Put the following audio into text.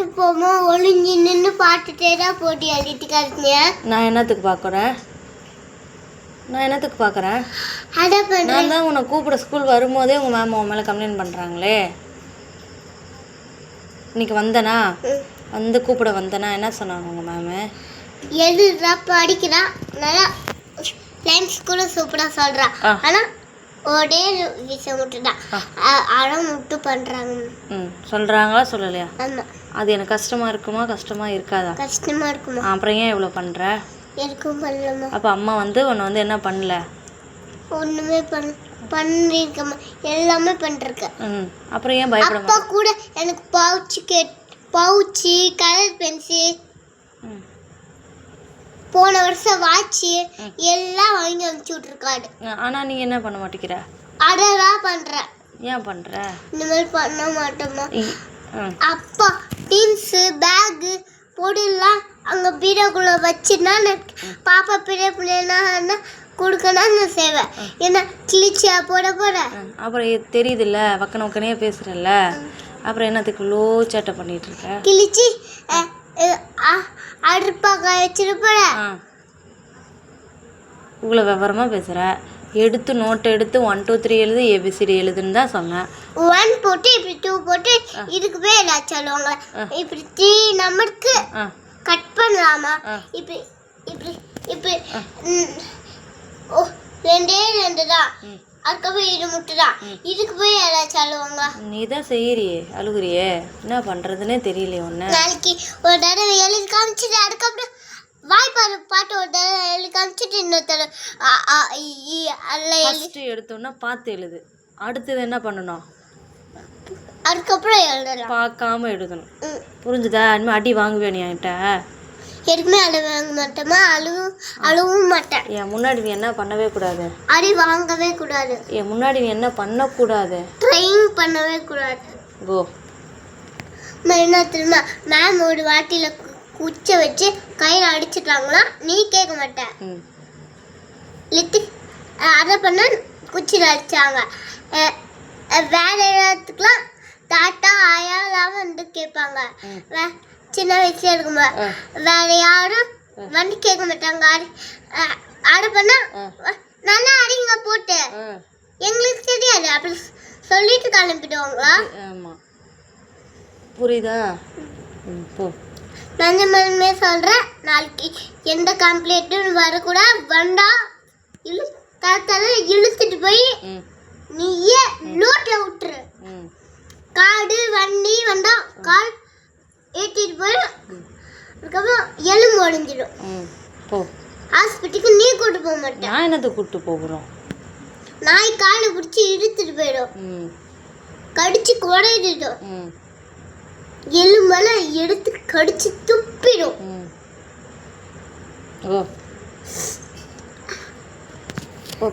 பாட்டு போமோ ஒளிஞ்சு நின்று பாட்டுட்டே தான் போட்டி அடிட்டு கருத்துங்க நான் என்னத்துக்கு பார்க்குறேன்? நான் என்னத்துக்கு பார்க்குறேன்? பண்ணுறேன் நான் தான் உன்னை கூப்பிட ஸ்கூல் வரும்போதே உங்கள் மேம் உன் மேலே கம்ப்ளைண்ட் பண்ணுறாங்களே இன்னைக்கு வந்தனா? வந்து கூப்பிட வந்தனா? என்ன சொன்னாங்க உங்கள் மேமு எழுதுறா படிக்கிறா நல்லா லைன்ஸ் கூட சூப்பராக சொல்கிறா. ஆனால் ஒரே விஷயம் மட்டும் தான். அடம் மட்டும் பண்ணுறாங்க ம் சொல்கிறாங்களா சொல்லலையா? ஆமாம் அது எனக்கு கஷ்டமாக இருக்குமா? கஷ்டமாக இருக்காதா? கஷ்டமாக இருக்குமா? அப்புறம் ஏன் இவ்வளோ பண்ணுற எனக்கும் பண்ணலாமா அப்போ அம்மா வந்து உன்னை வந்து என்ன பண்ணல? ஒன்றுமே பண்ண பண்ணிருக்கமா எல்லாமே பண்ணிருக்கேன் ம் அப்புறம் ஏன் பயப்பட அப்பா கூட எனக்கு பவுச்சு கே பவுச்சு கலர் பென்சில் போன வருஷம் வாட்சு எல்லாம் வாங்கி அனுப்பிச்சு விட்ருக்காரு ஆனால் நீ என்ன பண்ண மாட்டேங்கிற? அதெல்லாம் பண்ணுறேன் ஏன் பண்ணுற இந்த மாதிரி பண்ண மாட்டோமா அப்பா டீன்ஸு பேகு பொருள்லாம் அங்கே பீரோக்குள்ளே வச்சுனா நான் பாப்பா பெரிய பிள்ளைனா கொடுக்கணும் நான் செய்வேன். ஏன்னா கிழிச்சியா போட போட. அப்புறம் தெரியுதுல்ல வக்கன வக்கனையே பேசுகிறல்ல அப்புறம் என்னத்துக்கு லோ சேட்டை பண்ணிட்டு இருக்க கிழிச்சி அடுப்பாக வச்சுட்டு போட ஆ. இவ்வளோ விவரமாக பேசுகிற எடுத்து நோட்டை எடுத்து ஒன் டூ த்ரீ எழுது ஏபிசிடி எழுதுன்னு தான் சொன்னேன். ஒன் போட்டு இப்படி டூ போட்டு இதுக்கு பேர் என்ன சொல்லுவாங்க? இப்படி த்ரீ நம்பருக்கு கட் பண்ணலாமா. இப்படி இப்படி இப்படி. ஓ ரெண்டே ரெண்டு தான். அதுக்கப்புறம் இது மட்டும் தான். இதுக்கு போய் யாராச்சும் சொல்லுவாங்க? நீ தான் செய்யறியே அழுகுறியே. என்ன பண்ணுறதுனே தெரியலையே ஒன்று நாளைக்கு ஒரு தடவை எழுதி காமிச்சிட்டு அதுக்கப்புறம் வாய்ப்பாடு பாட்டு ஒரு தடவை எழுதி காமிச்சிட்டு இன்னொரு தடவை. அ, ஆ, இ, ஈ, அல்ல எழுதி. ஃபஸ்ட்டு எடுத்தோன்னா பார்த்து எழுது. அடுத்தது என்ன பண்ணணும்? அதுக்கப்புறம் எழுதலாம். பார்க்காம எழுதணும். ம். புரிஞ்சுதா? இனிமேல் அடி வாங்குவேன் நீ என்கிட்ட? எதுக்குமே அழுவ வாங்க மாட்டோமா அழுவும் அழுவும் மாட்டேன். என் முன்னாடி நீ என்ன பண்ணவே கூடாது. அடி வாங்கவே கூடாது. என் முன்னாடி நீ என்ன பண்ணக்கூடாது ட்ரைன் பண்ணவே கூடாது. கோ நான் என்ன தெரியுமா? மேம் ஒரு வாட்டியில் குச்சை வச்சு கையில் அடிச்சிட்டாங்களா? நீ கேட்க மாட்ட. ம். லித்தி அதை பண்ண குச்சியில் அஹ், வேற இடத்துக்குலாம் தாத்தா ஆயாலாம் வந்து கேட்பாங்க. சின்ன வயசுல இருக்கும்போது. வேற யாரும் வந்து கேட்க மாட்டாங்க. அடி அடை பண்ணா. நல்லா அடிங்க போட்டு. எங்களுக்கு தெரியாது. அப்படி சொல்லிட்டு கிளம்பிடுவாங்களா? புரியுதா? போ. மனமே சொல்கிறேன் நாளைக்கு எந்த கம்ப்ளைண்ட்டும் வரக்கூடாது. வந்தா இழு தாத்தால இழுத்துட்டு போய் நீயே நோட்டில் விட்டுரு. காடு வண்டி வந்தா கால் ஏற்றிட்டு போய் அதுக்கப்புறம் எலும்பு உடஞ்சிடும் ம். போ. ஹாஸ்பிட்டலுக்கு நீ கூட்டு போக மாட்டேன் நான் என்னத்தை கூப்பிட்டு போகிறோம் நாய் காலை பிடிச்சி இழுத்துட்டு போயிடும். கடிச்சு குறையிடும் ம். எலும்பெல்லாம் எடுத்து கடிச்சு துப்பிடும் ம் ஓ ஓ